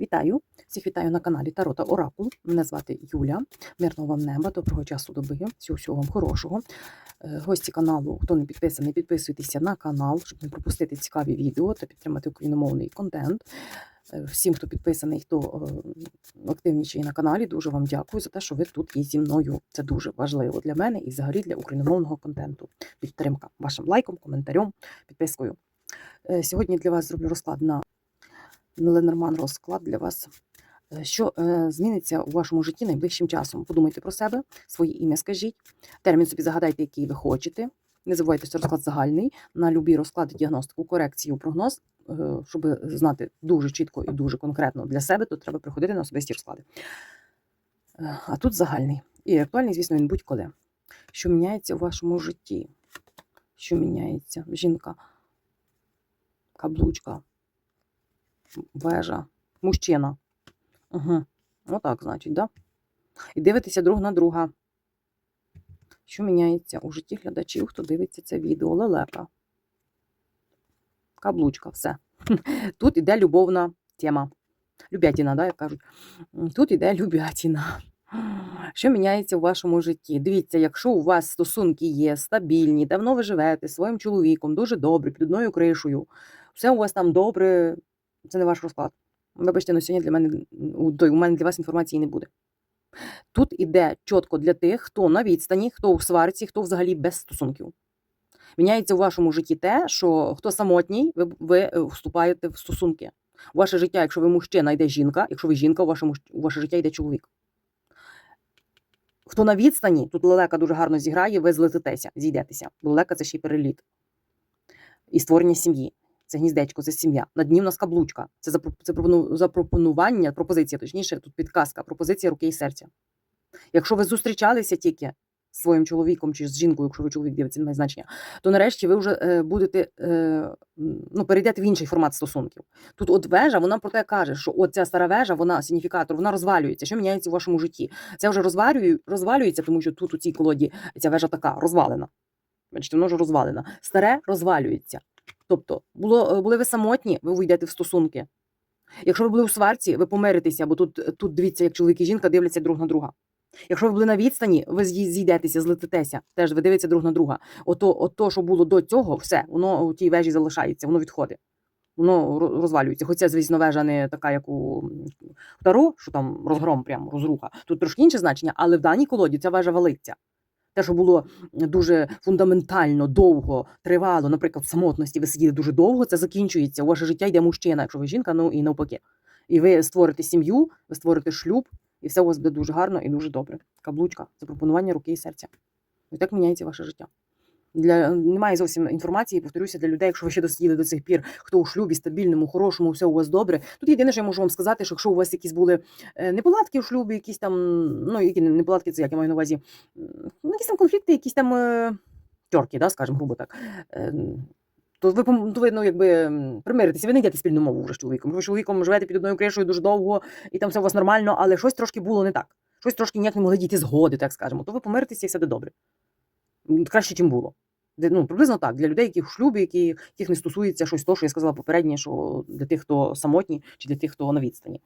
Вітаю! Всіх вітаю на каналі Тарота Оракул. Мене звати Юля. Мирного вам неба, доброго часу доби. Всього всього вам хорошого. Е, Гості каналу, хто не підписаний, підписуйтеся на канал, щоб не пропустити цікаві відео та підтримати україномовний контент. Е, Всім, хто підписаний, хто е, активніший на каналі, дуже вам дякую за те, що ви тут і зі мною. Це дуже важливо для мене і взагалі для україномовного контенту. Підтримка вашим лайком, коментарем, підпискою. Сьогодні для вас зроблю розклад на Ленорман розклад для вас. Е, Що е, зміниться у вашому житті найближчим часом? Подумайте про себе, своє ім'я скажіть, термін собі загадайте, який ви хочете. Не забувайте, що розклад загальний на любі розклади, діагностику, корекцію, прогноз, е, щоб знати дуже чітко і дуже конкретно для себе, то треба приходити на особисті розклади. А тут загальний. І актуальний, звісно, він будь-коли. Що міняється у вашому житті? Що міняється? Жінка, каблучка, вежа, мужчина. Угу. Отак, значить, да? І дивитеся друг на друга. Що міняється у житті глядачів, хто дивиться це відео? Лелека. Каблучка, все. Тут іде любовна тема. Любятіна, да, як кажуть. Тут іде любятіна. Що міняється у вашому житті? Дивіться, якщо у вас стосунки є стабільні, давно ви живете зі своїм чоловіком, дуже добре, під одною кришею, все у вас там добре, це не ваш розклад. Вибачте, на сьогодні для мене у- мене для вас інформації не буде. Тут іде чітко для тих, хто на відстані, хто у сварці, хто взагалі без стосунків. Міняється у вашому житті те, що хто самотній, ви, ви е, вступаєте в стосунки. У ваше життя, якщо ви мужчина, йде жінка, якщо ви жінка, у ваше, у ваше життя йде чоловік. Хто на відстані, тут лелека дуже гарно зіграє, ви злетитеся, зійдетеся. Лелека це ще й переліт. І створення сім'ї. Це гніздечко, це сім'я. На дні у нас каблучка. Це запро- це пропону- запропонування, пропозиція, точніше, тут підказка, пропозиція руки і серця. Якщо ви зустрічалися тільки з своїм чоловіком чи з жінкою, якщо ви чоловік дивиться, не значення, то нарешті ви вже е, будете е, ну, перейдете в інший формат стосунків. Тут от вежа, вона про те каже, що от ця стара вежа, вона сигніфікатор, вона розвалюється. Що міняється у вашому житті? Це вже розвалює, розвалюється, тому що тут у цій колоді ця вежа така розвалена. Бачите, воно вже розвалена. Старе розвалюється. Тобто, було, е, були ви самотні, ви увійдете в стосунки. Якщо ви були у сварці, ви помиритеся, бо тут, тут дивіться, як чоловік і жінка дивляться друг на друга. Якщо ви були на відстані, ви зійдетеся, злетитеся, теж ви дивитеся друг на друга. Ото, ото, що було до цього, все, воно у тій вежі залишається, воно відходить. Воно розвалюється. Хоча, звісно, вежа не така, як у Таро, що там розгром, прямо розруха. Тут трошки інше значення, але в даній колоді ця вежа валиться. Те, що було дуже фундаментально, довго, тривало, наприклад, в самотності ви сиділи дуже довго, це закінчується. У ваше життя йде мужчина, якщо ви жінка, ну і навпаки. І ви створите сім'ю, ви створите шлюб, і все у вас буде дуже гарно і дуже добре. Каблучка, запропонування руки і серця. І так міняється ваше життя. Для немає зовсім інформації, повторюся, для людей, якщо ви ще досиділи до цих пір, хто у шлюбі, стабільному, хорошому, все у вас добре. Тут єдине, що я можу вам сказати, що якщо у вас якісь були е, неполадки в шлюбі, якісь там, ну які неполадки, це як я маю на увазі, якісь там конфлікти, якісь там е, тьорки, да, скажімо, грубо так. Е, то ви, то ви ну, якби примиритеся, ви не йдете спільну мову вже з чоловіком. Ви з чоловіком живете під одною кришою дуже довго, і там все у вас нормально, але щось трошки було не так. Щось трошки ніяк не могли дійти згоди, так скажемо. То ви помиритеся і все буде добре. Краще, чим було. Ну, приблизно так. Для людей, які в шлюбі, які, яких не стосується щось то, що я сказала попереднє, що для тих, хто самотні, чи для тих, хто на відстані.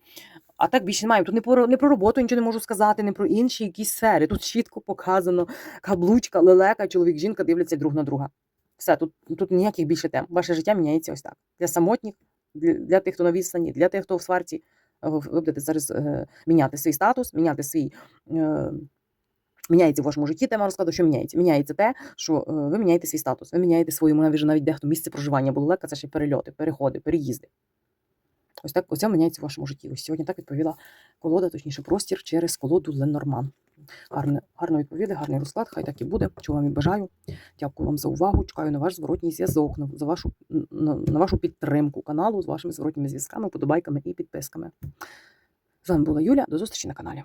А так більше немає. Тут не про, не про роботу нічого не можу сказати, не про інші якісь сфери. Тут чітко показано каблучка, лелека, чоловік, жінка дивляться друг на друга. Все, тут, тут ніяких більше тем. Ваше життя міняється ось так. Для самотніх, для, для тих, хто на відстані, для тих, хто в сварці. ви будете зараз е, міняти свій статус, міняти свій. Е, Міняється в вашому житті тема розкладу, що міняється? Міняється те, що е, ви міняєте свій статус, ви міняєте своє, навіть навіть дехто місце проживання, бо лелека це ще перельоти, переходи, переїзди. Ось так оце міняється в вашому житті. Ось сьогодні так відповіла колода, точніше, простір через колоду Ленорман. Гарно, гарно відповіли, гарний розклад, хай так і буде. Чого вам і бажаю. Дякую вам за увагу. Чекаю на ваш зворотній зв'язок, на, за вашу, на, на вашу підтримку каналу з вашими зворотніми зв'язками, подобайками і підписками. З вами була Юля. До зустрічі на каналі.